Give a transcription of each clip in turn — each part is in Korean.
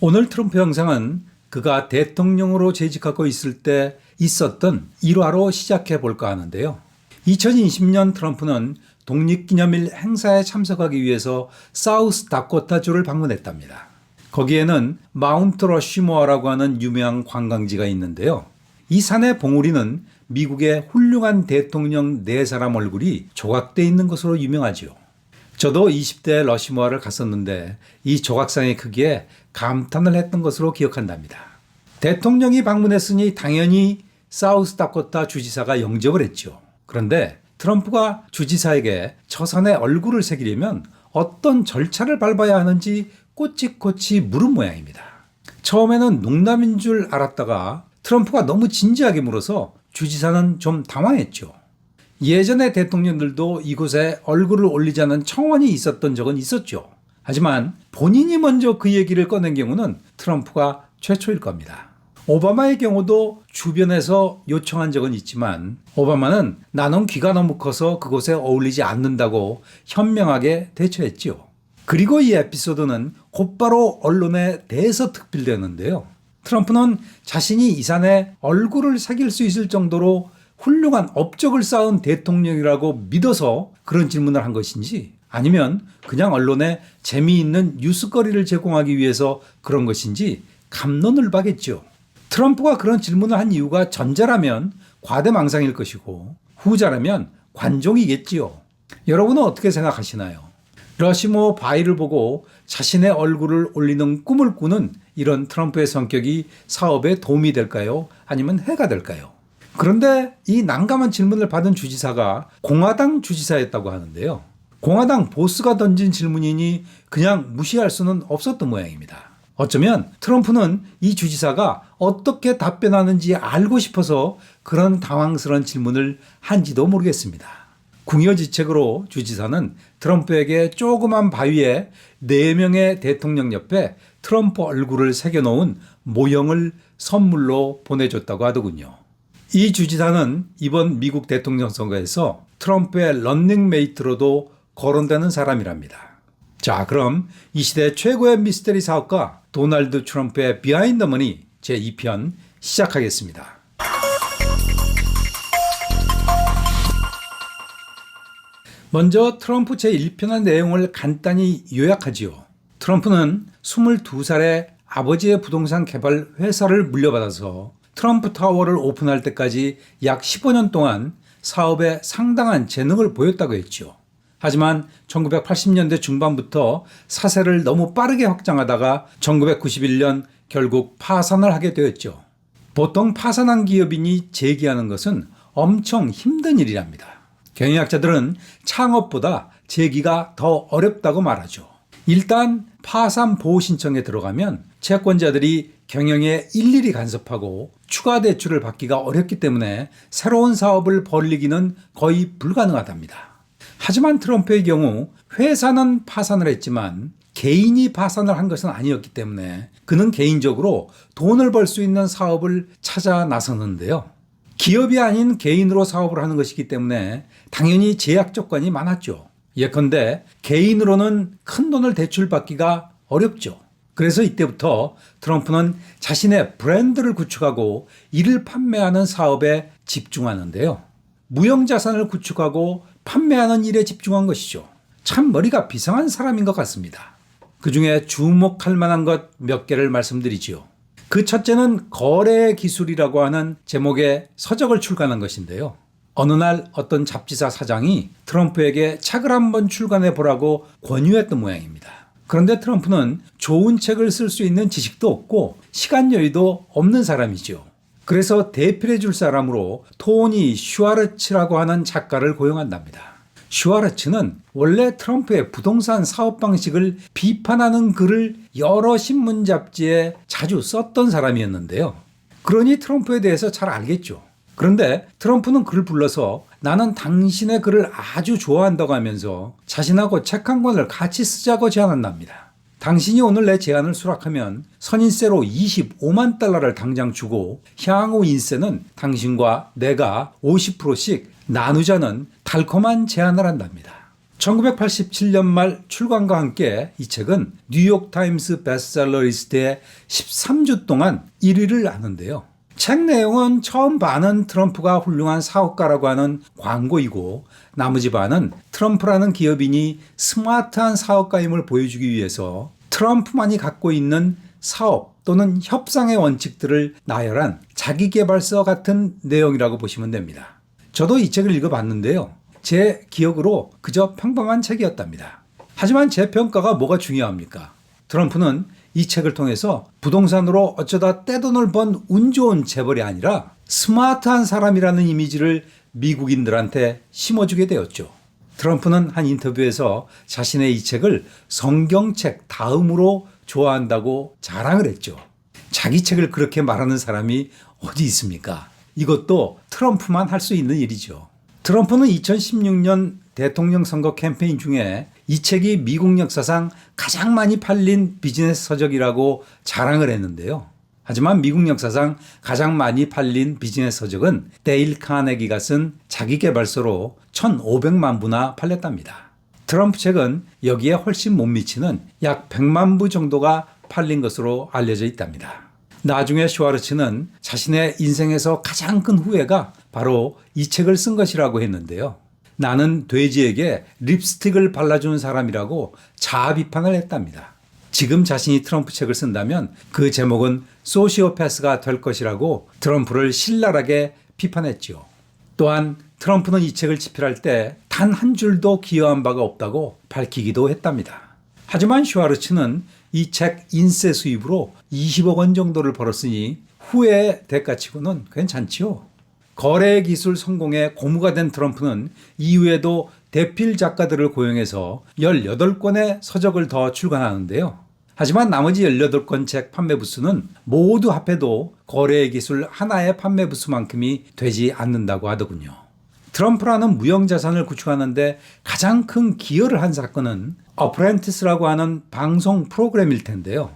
오늘 트럼프 영상은 그가 대통령으로 재직하고 있을 때 있었던 일화로 시작해 볼까 하는데요. 2020년 트럼프는 독립기념일 행사에 참석하기 위해서 사우스 다코타주를 방문했답니다. 거기에는 마운트 러쉬모어라고 하는 유명한 관광지가 있는데요. 이 산의 봉우리는 미국의 훌륭한 대통령 네 사람 얼굴이 조각돼 있는 것으로 유명하지요. 저도 20대 러시모아를 갔었는데 이 조각상의 크기에 감탄을 했던 것으로 기억한답니다. 대통령이 방문했으니 당연히 사우스 다코타 주지사가 영접을 했죠. 그런데 트럼프가 주지사에게 저 산에 얼굴을 새기려면 어떤 절차를 밟아야 하는지 꼬치꼬치 물은 모양입니다. 처음에는 농담인 줄 알았다가 트럼프가 너무 진지하게 물어서 주지사는 좀 당황했죠. 예전의 대통령들도 이곳에 얼굴을 올리자는 청원이 있었던 적은 있었죠. 하지만 본인이 먼저 그 얘기를 꺼낸 경우는 트럼프가 최초일 겁니다. 오바마의 경우도 주변에서 요청한 적은 있지만 오바마는 나는 귀가 너무 커서 그곳에 어울리지 않는다고 현명하게 대처했지요. 그리고 이 에피소드는 곧바로 언론에 대해서 특필되는데요. 트럼프는 자신이 이 산에 얼굴을 새길 수 있을 정도로 훌륭한 업적을 쌓은 대통령이라고 믿어서 그런 질문을 한 것인지 아니면 그냥 언론에 재미있는 뉴스거리를 제공하기 위해서 그런 것인지 감론을 박겠죠. 트럼프가 그런 질문을 한 이유가 전자라면 과대망상일 것이고 후자라면 관종이겠지요. 여러분은 어떻게 생각하시나요? 러시모 바이를 보고 자신의 얼굴을 올리는 꿈을 꾸는 이런 트럼프의 성격이 사업에 도움이 될까요? 아니면 해가 될까요? 그런데 이 난감한 질문을 받은 주지사가 공화당 주지사였다고 하는데요. 공화당 보스가 던진 질문이니 그냥 무시할 수는 없었던 모양입니다. 어쩌면 트럼프는 이 주지사가 어떻게 답변하는지 알고 싶어서 그런 당황스러운 질문을 한지도 모르겠습니다. 궁여지책으로 주지사는 트럼프에게 조그만 바위에 4명의 대통령 옆에 트럼프 얼굴을 새겨놓은 모형을 선물로 보내줬다고 하더군요. 이 주지사는 이번 미국 대통령 선거에서 트럼프의 런닝메이트로도 거론되는 사람이랍니다. 자, 그럼 이 시대 최고의 미스테리 사업가 도널드 트럼프의 비하인드 머니 제2편 시작하겠습니다. 먼저 트럼프 제1편의 내용을 간단히 요약하지요. 트럼프는 22살에 아버지의 부동산 개발 회사를 물려받아서 트럼프 타워를 오픈할 때까지 약 15년 동안 사업에 상당한 재능을 보였다고 했죠. 하지만 1980년대 중반부터 사세를 너무 빠르게 확장하다가 1991년 결국 파산을 하게 되었죠. 보통 파산한 기업인이 재기하는 것은 엄청 힘든 일이랍니다. 경영학자들은 창업보다 재기가 더 어렵다고 말하죠. 일단 파산 보호 신청에 들어가면 채권자들이 경영에 일일이 간섭하고 추가 대출을 받기가 어렵기 때문에 새로운 사업을 벌리기는 거의 불가능하답니다. 하지만 트럼프의 경우 회사는 파산을 했지만 개인이 파산을 한 것은 아니었기 때문에 그는 개인적으로 돈을 벌 수 있는 사업을 찾아 나섰는데요. 기업이 아닌 개인으로 사업을 하는 것이기 때문에 당연히 제약 조건이 많았죠. 예컨대 개인으로는 큰 돈을 대출받기가 어렵죠. 그래서 이때부터 트럼프는 자신의 브랜드를 구축하고 이를 판매하는 사업에 집중하는데요. 무형자산을 구축하고 판매하는 일에 집중한 것이죠. 참 머리가 비상한 사람인 것 같습니다. 그 중에 주목할 만한 것 몇 개를 말씀드리지요. 그 첫째는 거래 기술이라고 하는 제목의 서적을 출간한 것인데요. 어느 날 어떤 잡지사 사장이 트럼프에게 책을 한번 출간해 보라고 권유했던 모양입니다. 그런데 트럼프는 좋은 책을 쓸 수 있는 지식도 없고 시간 여유도 없는 사람이죠. 그래서 대필해 줄 사람으로 토니 슈아르츠라고 하는 작가를 고용한답니다. 슈아르츠는 원래 트럼프의 부동산 사업 방식을 비판하는 글을 여러 신문 잡지에 자주 썼던 사람이었는데요. 그러니 트럼프에 대해서 잘 알겠죠. 그런데 트럼프는 그를 불러서 나는 당신의 글을 아주 좋아한다고 하면서 자신하고 책 한 권을 같이 쓰자고 제안한답니다. 당신이 오늘 내 제안을 수락하면 선인세로 25만 달러를 당장 주고 향후 인세는 당신과 내가 50%씩 나누자는 달콤한 제안을 한답니다. 1987년 말 출간과 함께 이 책은 뉴욕 타임스 베스트셀러 리스트에 13주 동안 1위를 하는데요. 책 내용은 처음 반은 트럼프가 훌륭한 사업가라고 하는 광고이고 나머지 반은 트럼프라는 기업인이 스마트한 사업가임을 보여주기 위해서 트럼프만이 갖고 있는 사업 또는 협상의 원칙들을 나열한 자기개발서 같은 내용이라고 보시면 됩니다. 저도 이 책을 읽어봤는데요. 제 기억으로 그저 평범한 책이었답니다. 하지만 제 평가가 뭐가 중요합니까? 트럼프는 이 책을 통해서 부동산으로 어쩌다 떼돈을 번 운 좋은 재벌이 아니라 스마트한 사람이라는 이미지를 미국인들한테 심어주게 되었죠. 트럼프는 한 인터뷰에서 자신의 이 책을 성경책 다음으로 좋아한다고 자랑을 했죠. 자기 책을 그렇게 말하는 사람이 어디 있습니까? 이것도 트럼프만 할 수 있는 일이죠. 트럼프는 2016년 대통령 선거 캠페인 중에 이 책이 미국 역사상 가장 많이 팔린 비즈니스 서적이라고 자랑을 했는데요. 하지만 미국 역사상 가장 많이 팔린 비즈니스 서적은 데일 카네기가 쓴 자기개발서로 1,500만 부나 팔렸답니다. 트럼프 책은 여기에 훨씬 못 미치는 약 100만 부 정도가 팔린 것으로 알려져 있답니다. 나중에 슈와르츠는 자신의 인생에서 가장 큰 후회가 바로 이 책을 쓴 것이라고 했는데요. 나는 돼지에게 립스틱을 발라준 사람이라고 자아 비판을 했답니다. 지금 자신이 트럼프 책을 쓴다면 그 제목은 소시오패스가 될 것이라고 트럼프를 신랄하게 비판했지요. 또한 트럼프는 이 책을 집필할 때 단 한 줄도 기여한 바가 없다고 밝히기도 했답니다. 하지만 슈와르츠는 이 책 인쇄 수입으로 20억 원 정도를 벌었으니 후회 대가치고는 괜찮지요. 거래 기술 성공에 고무가 된 트럼프는 이후에도 대필 작가들을 고용해서 18권의 서적을 더 출간하는데요. 하지만 나머지 18권 책 판매 부수는 모두 합해도 거래 기술 하나의 판매 부수만큼이 되지 않는다고 하더군요. 트럼프라는 무형 자산을 구축하는데 가장 큰 기여를 한 사건은 어프렌티스라고 하는 방송 프로그램일 텐데요.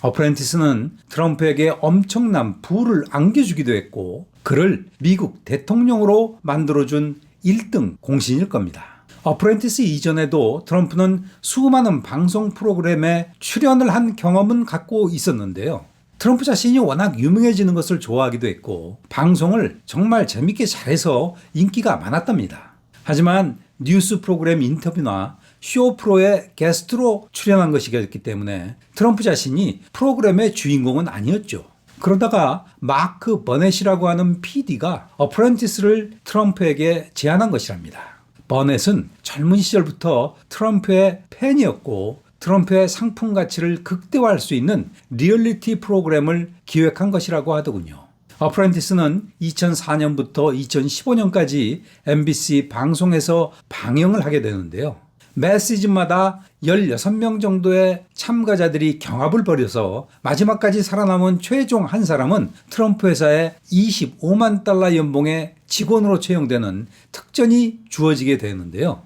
어프렌티스는 트럼프에게 엄청난 부를 안겨주기도 했고 그를 미국 대통령으로 만들어준 1등 공신일 겁니다. 어프렌티스 이전에도 트럼프는 수많은 방송 프로그램에 출연을 한 경험은 갖고 있었는데요. 트럼프 자신이 워낙 유명해지는 것을 좋아하기도 했고 방송을 정말 재밌게 잘해서 인기가 많았답니다. 하지만 뉴스 프로그램 인터뷰나 쇼 프로에 게스트로 출연한 것이기 때문에 트럼프 자신이 프로그램의 주인공은 아니었죠. 그러다가 마크 버넷이라고 하는 PD가 어프렌티스를 트럼프에게 제안한 것이랍니다. 버넷은 젊은 시절부터 트럼프의 팬이었고 트럼프의 상품 가치를 극대화할 수 있는 리얼리티 프로그램을 기획한 것이라고 하더군요. 어프렌티스는 2004년부터 2015년까지 MBC 방송에서 방영을 하게 되는데요. 매 시즌마다 16명 정도의 참가자들이 경합을 벌여서 마지막까지 살아남은 최종 한 사람은 트럼프 회사의 25만 달러 연봉의 직원으로 채용되는 특전이 주어지게 되는데요.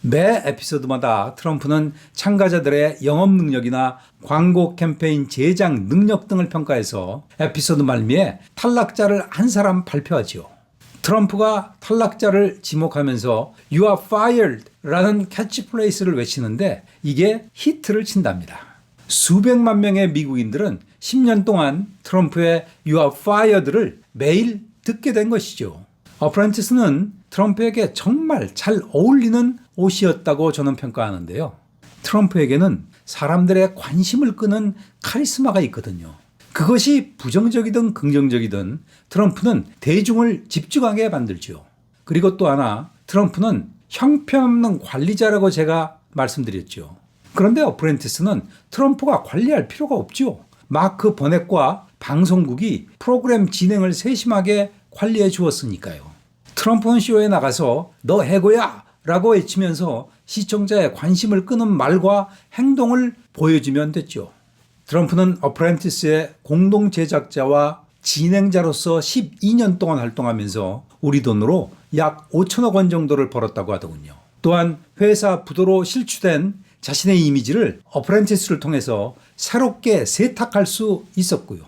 매 에피소드마다 트럼프는 참가자들의 영업 능력이나 광고 캠페인 제작 능력 등을 평가해서 에피소드 말미에 탈락자를 한 사람 발표하지요. 트럼프가 탈락자를 지목하면서 You are fired 라는 캐치플레이스를 외치는데 이게 히트를 친답니다. 수백만 명의 미국인들은 10년 동안 트럼프의 You are fired를 매일 듣게 된 것이죠. 어프렌티스는 트럼프에게 정말 잘 어울리는 옷이었다고 저는 평가하는데요. 트럼프에게는 사람들의 관심을 끄는 카리스마가 있거든요. 그것이 부정적이든 긍정적이든 트럼프는 대중을 집중하게 만들죠. 그리고 또 하나 트럼프는 형편없는 관리자라고 제가 말씀드렸죠. 그런데 어프렌티스는 트럼프가 관리할 필요가 없죠. 마크 버넷과 방송국이 프로그램 진행을 세심하게 관리해 주었으니까요. 트럼프는 쇼에 나가서 너 해고야! 라고 외치면서 시청자의 관심을 끄는 말과 행동을 보여주면 됐죠. 트럼프는 어프렌티스의 공동 제작자와 진행자로서 12년 동안 활동하면서 우리 돈으로 약 5천억 원 정도를 벌었다고 하더군요. 또한 회사 부도로 실추된 자신의 이미지를 어프렌티스를 통해서 새롭게 세탁할 수 있었고요.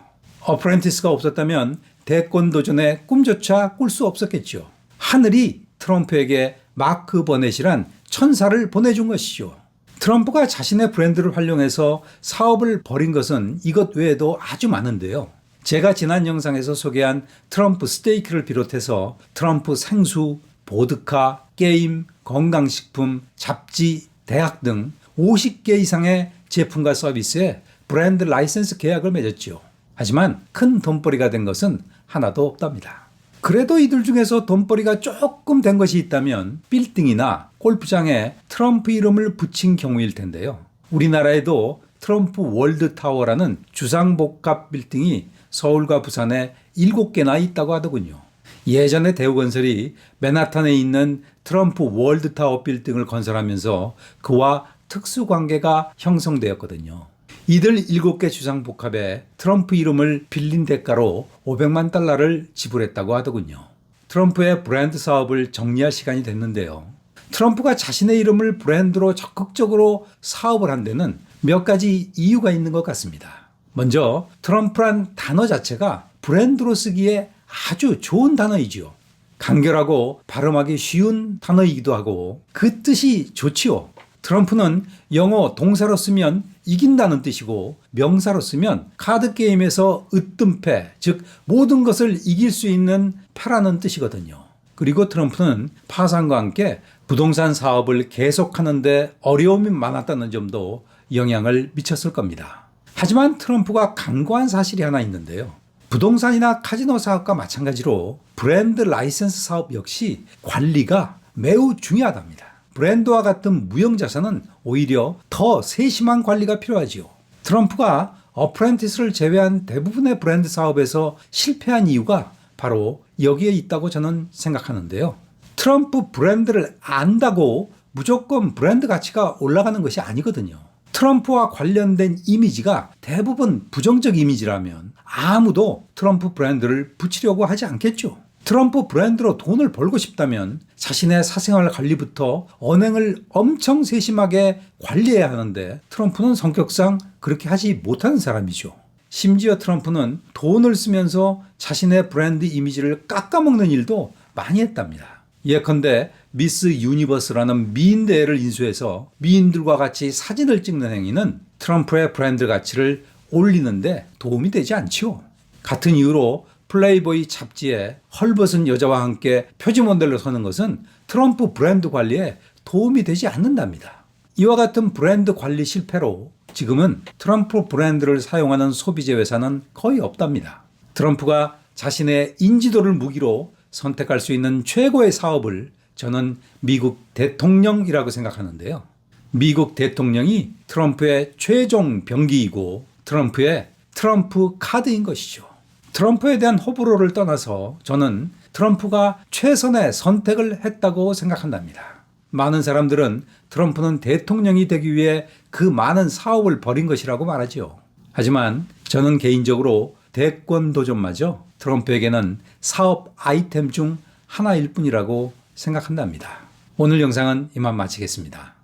어프렌티스가 없었다면 대권 도전의 꿈조차 꿀 수 없었겠죠. 하늘이 트럼프에게 마크 버넷이란 천사를 보내준 것이죠. 트럼프가 자신의 브랜드를 활용해서 사업을 벌인 것은 이것 외에도 아주 많은데요. 제가 지난 영상에서 소개한 트럼프 스테이크를 비롯해서 트럼프 생수, 보드카, 게임, 건강식품, 잡지, 대학 등 50개 이상의 제품과 서비스에 브랜드 라이센스 계약을 맺었지요. 하지만 큰 돈벌이가 된 것은 하나도 없답니다. 그래도 이들 중에서 돈벌이가 조금 된 것이 있다면 빌딩이나 골프장에 트럼프 이름을 붙인 경우일 텐데요. 우리나라에도 트럼프 월드타워라는 주상복합 빌딩이 서울과 부산에 7개나 있다고 하더군요. 예전에 대우건설이 맨하탄에 있는 트럼프 월드타워 빌딩을 건설하면서 그와 특수관계가 형성되었거든요. 이들 7개 주상복합에 트럼프 이름을 빌린 대가로 500만 달러를 지불했다고 하더군요. 트럼프의 브랜드 사업을 정리할 시간이 됐는데요. 트럼프가 자신의 이름을 브랜드로 적극적으로 사업을 한 데는 몇 가지 이유가 있는 것 같습니다. 먼저 트럼프란 단어 자체가 브랜드로 쓰기에 아주 좋은 단어이지요. 간결하고 발음하기 쉬운 단어이기도 하고 그 뜻이 좋지요. 트럼프는 영어 동사로 쓰면 이긴다는 뜻이고 명사로 쓰면 카드 게임에서 으뜸패, 즉 모든 것을 이길 수 있는 패라는 뜻이거든요. 그리고 트럼프는 파산과 함께 부동산 사업을 계속하는데 어려움이 많았다는 점도 영향을 미쳤을 겁니다. 하지만 트럼프가 강구한 사실이 하나 있는데요. 부동산이나 카지노 사업과 마찬가지로 브랜드 라이센스 사업 역시 관리가 매우 중요하답니다. 브랜드와 같은 무형 자산은 오히려 더 세심한 관리가 필요하지요. 트럼프가 어프렌티스를 제외한 대부분의 브랜드 사업에서 실패한 이유가 바로 여기에 있다고 저는 생각하는데요. 트럼프 브랜드를 안다고 무조건 브랜드 가치가 올라가는 것이 아니거든요. 트럼프와 관련된 이미지가 대부분 부정적 이미지라면 아무도 트럼프 브랜드를 붙이려고 하지 않겠죠. 트럼프 브랜드로 돈을 벌고 싶다면 자신의 사생활 관리부터 언행을 엄청 세심하게 관리해야 하는데 트럼프는 성격상 그렇게 하지 못하는 사람이죠. 심지어 트럼프는 돈을 쓰면서 자신의 브랜드 이미지를 깎아먹는 일도 많이 했답니다. 예컨대 미스 유니버스라는 미인 대회를 인수해서 미인들과 같이 사진을 찍는 행위는 트럼프의 브랜드 가치를 올리는데 도움이 되지 않지요. 같은 이유로 플레이보이 잡지에 헐벗은 여자와 함께 표지 모델로 서는 것은 트럼프 브랜드 관리에 도움이 되지 않는답니다. 이와 같은 브랜드 관리 실패로 지금은 트럼프 브랜드를 사용하는 소비재 회사는 거의 없답니다. 트럼프가 자신의 인지도를 무기로 선택할 수 있는 최고의 사업을 저는 미국 대통령이라고 생각하는데요. 미국 대통령이 트럼프의 최종 병기이고 트럼프의 트럼프 카드인 것이죠. 트럼프에 대한 호불호를 떠나서 저는 트럼프가 최선의 선택을 했다고 생각한답니다. 많은 사람들은 트럼프는 대통령이 되기 위해 그 많은 사업을 벌인 것이라고 말하지요. 하지만 저는 개인적으로 대권 도전마저 트럼프에게는 사업 아이템 중 하나일 뿐이라고 생각한답니다. 오늘 영상은 이만 마치겠습니다.